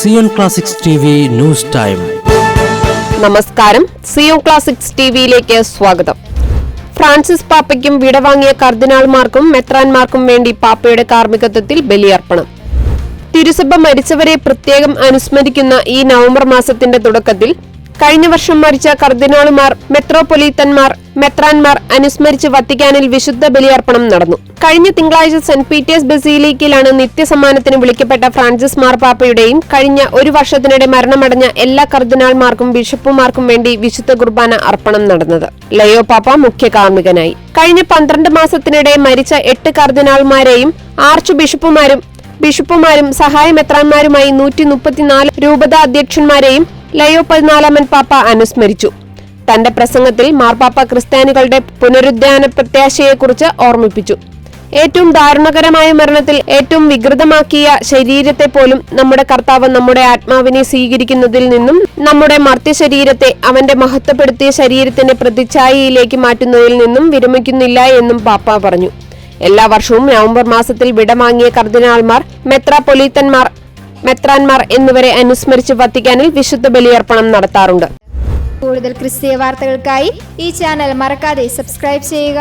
Zion classics news time. നമസ്കാരം. Zion classics ടിവിയിലേക്ക് സ്വാഗതം. ഫ്രാൻസിസ് പാപ്പയ്ക്കും വിടവാങ്ങിയ കർദിനാൾമാർക്കും മെത്രാൻമാർക്കും വേണ്ടി പാപ്പയുടെ കാർമ്മികത്വത്തിൽ ബലിയർപ്പണം. തിരുസഭ മരിച്ചവരെ പ്രത്യേകം അനുസ്മരിക്കുന്ന ഈ നവംബർ മാസത്തിന്റെ തുടക്കത്തിൽ കഴിഞ്ഞ വർഷം മരിച്ച കർദിനാളുമാർ മെത്രോപൊലീത്തന്മാർ മെത്രാൻമാർ അനുസ്മരിച്ച് വത്തിക്കാനിൽ വിശുദ്ധ ബലിയർപ്പണം നടന്നു. കഴിഞ്ഞ തിങ്കളാഴ്ച സെന്റ് പീറ്റേഴ്സ് ബസീലിക്കയിലാണ് നിത്യസമ്മാനത്തിന് വിളിക്കപ്പെട്ട ഫ്രാൻസിസ് മാർപ്പാപ്പയുടെയും കഴിഞ്ഞ ഒരു വർഷത്തിനിടെ മരണമടഞ്ഞ എല്ലാ കർദിനാൾമാർക്കും ബിഷപ്പുമാർക്കും വേണ്ടി വിശുദ്ധ കുർബാന അർപ്പണം നടന്നത്. ലയോ പാപ്പ മുഖ്യ കാർമ്മികനായി. കഴിഞ്ഞ പന്ത്രണ്ട് മാസത്തിനിടെ മരിച്ച എട്ട് കർദിനാൾമാരെയും ആർച്ച് ബിഷപ്പുമാരും ബിഷപ്പുമാരും സഹായമെത്രാന്മാരുമായി നൂറ്റി മുപ്പത്തിനാല് രൂപത അധ്യക്ഷന്മാരെയും ലയോ പതിനാലാമൻ പാപ്പ അനുസ്മരിച്ചു തന്റെ പ്രസംഗത്തിൽ മാർപ്പാപ്പ ക്രിസ്ത്യാനികളുടെ പുനരുദ്ധാന പ്രത്യാശയെക്കുറിച്ച് ഓർമ്മിപ്പിച്ചു. ഏറ്റവും ദാരുണകരമായ മരണത്തിൽ ഏറ്റവും വികൃതമാക്കിയ ശരീരത്തെ പോലും നമ്മുടെ കർത്താവ് നമ്മുടെ ആത്മാവിനെ സ്വീകരിക്കുന്നതിൽ നിന്നും നമ്മുടെ മർത്യ ശരീരത്തെ അവന്റെ മഹത്വപ്പെടുത്തിയ ശരീരത്തിന്റെ പ്രതിച്ഛായയിലേക്ക് മാറ്റുന്നതിൽ നിന്നും വിരമിക്കുന്നില്ല എന്നും പാപ്പ പറഞ്ഞു. എല്ലാ വർഷവും നവംബർ മാസത്തിൽ വിടവാങ്ങിയ കർദിനാൾമാർ മെത്രാപൊലീത്തന്മാർ മെത്രാൻമാർ എന്നിവരെ അനുസ്മരിച്ച് വത്തിക്കാനിൽ വിശുദ്ധ ബലിയർപ്പണം നടത്താറുണ്ട്. കൂടുതൽ ക്രിസ്തീയ വാർത്തകൾക്കായി ഈ ചാനൽ മറക്കാതെ സബ്സ്ക്രൈബ് ചെയ്യുക.